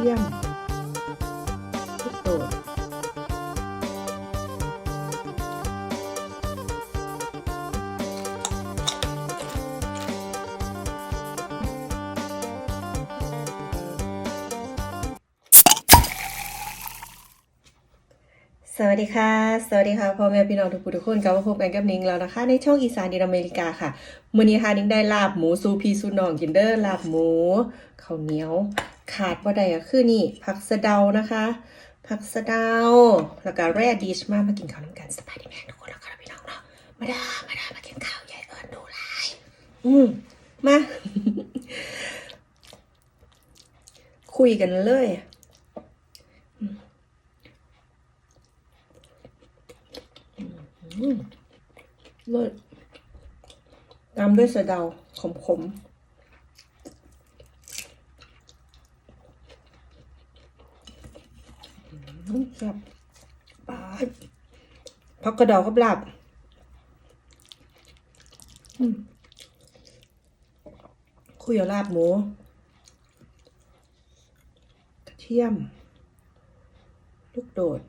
ทียมลูกโดดสวัสดีค่ะ สวัสดีค่ะพ่อแม่พี่น้องทุกผู้ทุกคนกลับมาพบกันกับนิ้งแล้วนะคะ ในช่องอีสานดินอเมริกาค่ะมื้อนี้ค่ะนิ้งได้ลาบหมูซูพีซูนองกินเดอร์ลาบหมูข้าวเหนียว ขาดบ่ได้ก็คือนี่ ผักสะเดานะคะ ผักสะเดา แล้วก็แร่ดิชมามากินข้าวน้ำกันสบายดีแม่ทุกคนแล้วค่ะพี่น้องเนาะมาดามาดามากินข้าวใหญ่เอิญดูไลายอืมมา คุยกันเลยอืมเลิศตามด้วยสะเดาขมขมๆอืม แซ่บปาพักกระดอกับลาบคุยกับลาบหมู กระเทียม ลูกโดด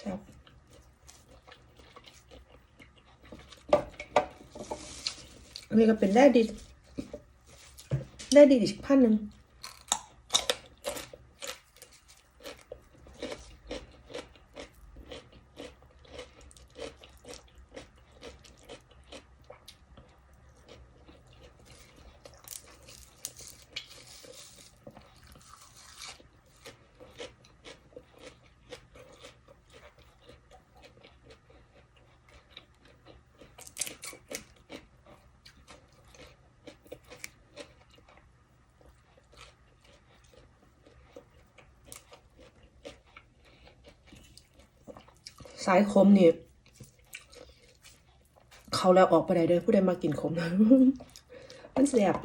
ครับอั นนี้ก็เป็นแร่ดิแร่ดิอีกพันหนึ่ง สายคมนี่เขาแล้วออกไปไหนเด้อผู้ใดมากินขมนะมันแสบ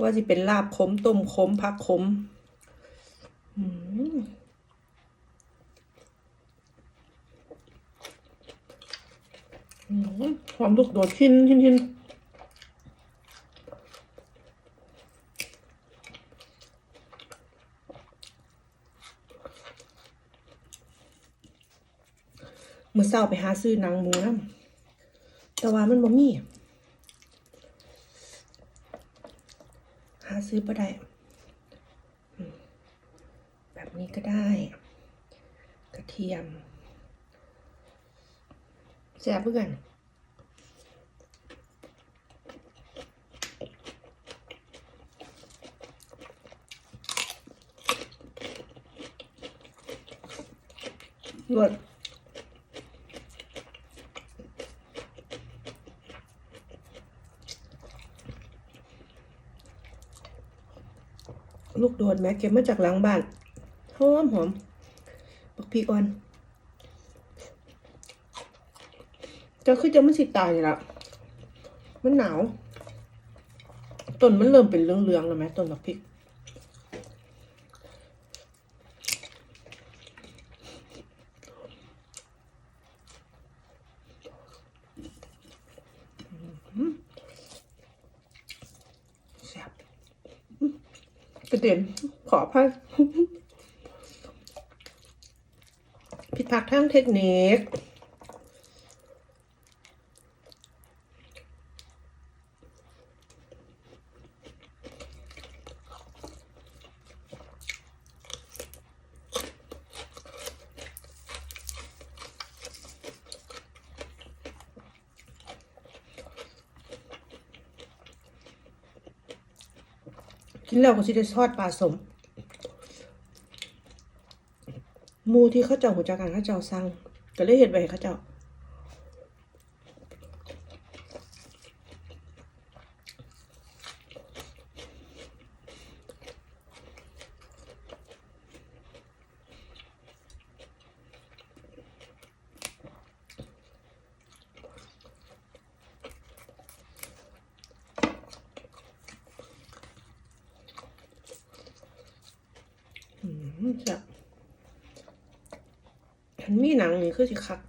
ว่าจะเป็นลาบขมต้มขมพักขมอืมอืมหอมลูกโดดชิ้นชิ้นชิ้น มือเศร้าไปหาซื้อหนังหมูน้ำแต่ว่ามันบ่มี หาซื้อบ่ได้ แบบนี้ก็ได้ กระเทียมแซ่บเพื่อนรส โดดแม่เก็บมาจากหลังบ้านหอมหอมบักพีก่อนจะคือจะมันสิตายละมันหนาวต้นมันเริ่มเป็นเหลืองๆแล้วไหมต้นบักพริกแซ่บ กระเด็นขออภัยผิดพลาดทางเทคนิค กินแล้วก็สิได้ทอดปลาสมมูที่เขาเจ้าหัวจากกันเขาเจ้าสั่งก็เลยเห็ดไปเขาเจ้า อืมจ้ะ ฉัน มีหนังนี่คือสิคัก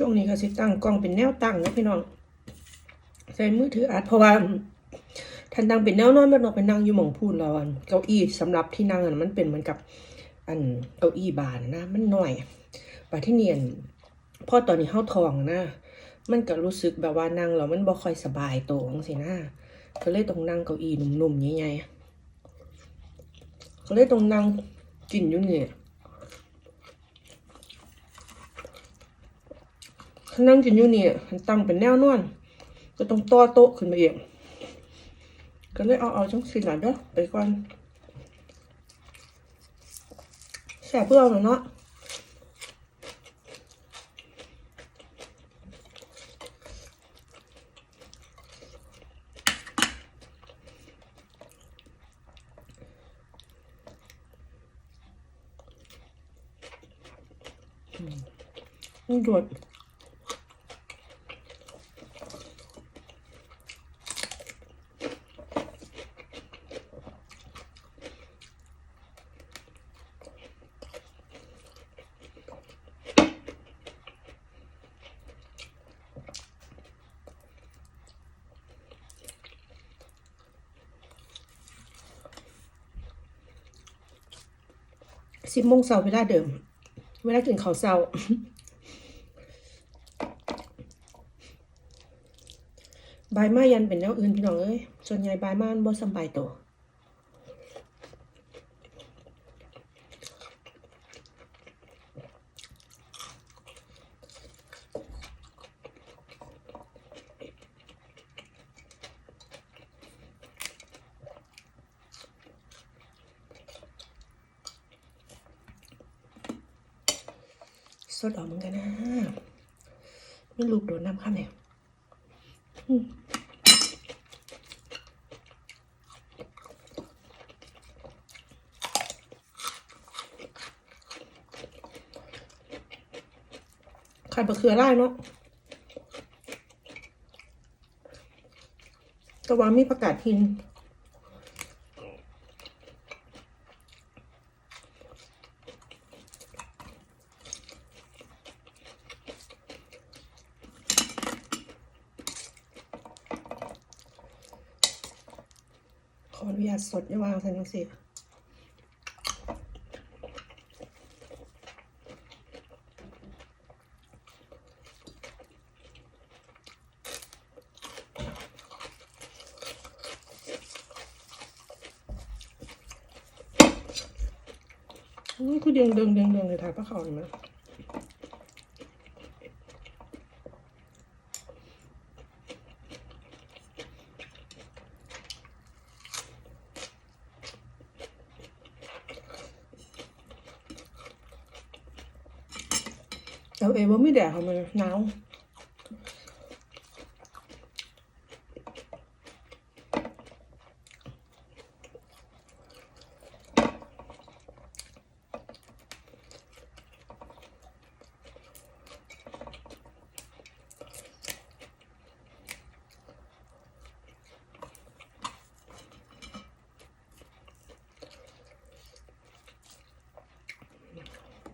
ช่วงนี้ก็สิตั้งกล้องเป็นแนวตั้งนะพี่น้องใส่มือถืออัดเพราะว่าท่านนั่งเป็นแนวนอนมันองไปนั่งอยู่หม่องพูนแล้วอันเก้าอี้สำหรับที่นั่งอันมันเป็นเหมือนกับ อันเก้าอี้บานนะ มันหน่อยไปที่เนียนพ่อตอนนี้เฮาทองนะ มันก็รู้สึกแบบว่านั่งแล้วมันบ่ค่อยสบายตัวงซี่นะก็เลยต้องนั่งเก้าอี้หนุ่มๆใหญ่ๆก็เลยต้องนั่งกินอยู่เนี่ย นั่งกินอยู่นี่มันตั้งเป็นแนวนอนก็ต้องต่อโต๊ะขึ้นมาเองก็เลยเอาเอาจังสิล่ะเด้อไปก่อนแสบเพื่อเอาหน่อยเนาะอืม สิบโมงเช้าเวลาเดิม เวลากินข้าวเช้าบายมายันเป็นแนวอื่นพี่น้องเอ้ยส่วนใหญ่บายมามันบ่สบายตัว สดออกเหมือนกันนะไม่ลูกโดนน้ำข้ามเนี่ยขาดบะเขือไล่เนาะแตะวันมีประกาศหิน ขออนุญาตสดอย่าวางใส่นังสินี่คือเดียงเดิงเดียงเดิงเลยถ่ายพระเขาเห็นไหม เอาเอว่าไม่แดดเขามันหนาว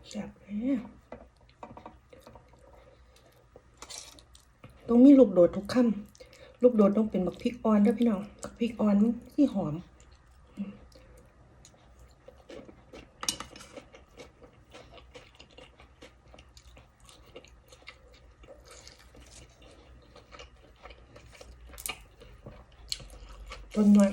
แซ่บเลย ต้องมีลูกโดดทุกคำลูกโดดต้องเป็นบักพริกอ่อนด้วยพี่น้องบักพริกอ่อนมันที่หอมต้นน้อย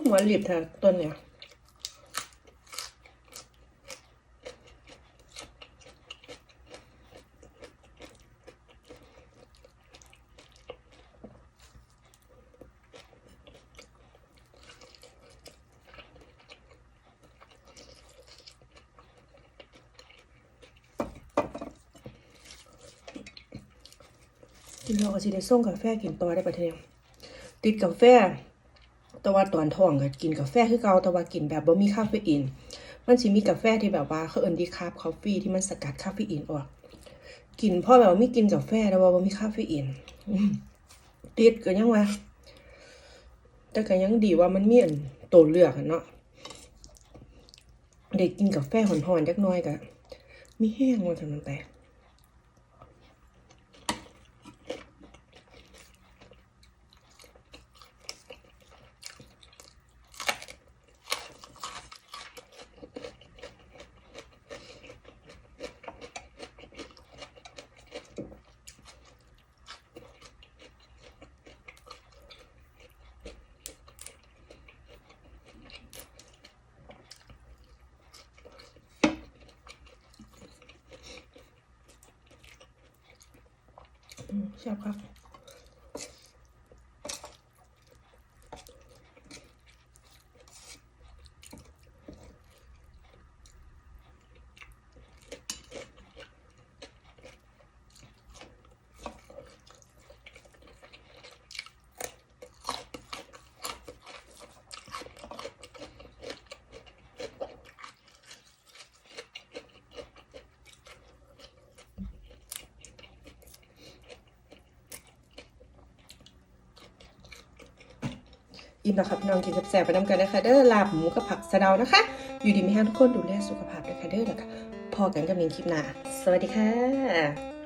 คือหัวหลิบเธอต้นเนี่ยกินเราก็สิได้ส่งกาแฟกินต่อได้ประเทศติดกาแฟ แต่ว่าตอนท้องก็กินกาแฟคือเก่าแต่ว่ากินแบบบ่มีคาเฟอีน มันสิมีกาแฟที่แบบว่าเขาเอิ้นดีคาบคอฟฟี่ที่มันสกัดคาเฟอีนออก กินพราะแบบว่ามีกินกาแฟแต่ว่าบ่มีคาเฟอีนติดก็ยังว่าแต่ก็ยังดีว่ามันมีอันตัวเลือกอะเนาะได้กินกาแฟหอนๆจักน่อยก็มีแห้งว่าจังนั้นแต่ อืมชอ อิ่มแล้วครับพี่น้องกินแซ่บๆไปน้ำกันนะคะเด้อลาบหมูกับผักสะเดานะคะ อยู่ดีมีแห้งทุกคนดูแลสุขภาพด้วยค่ะเด้อแล้วก็พอกันกับมิงคลิปหน้าสวัสดีค่ะ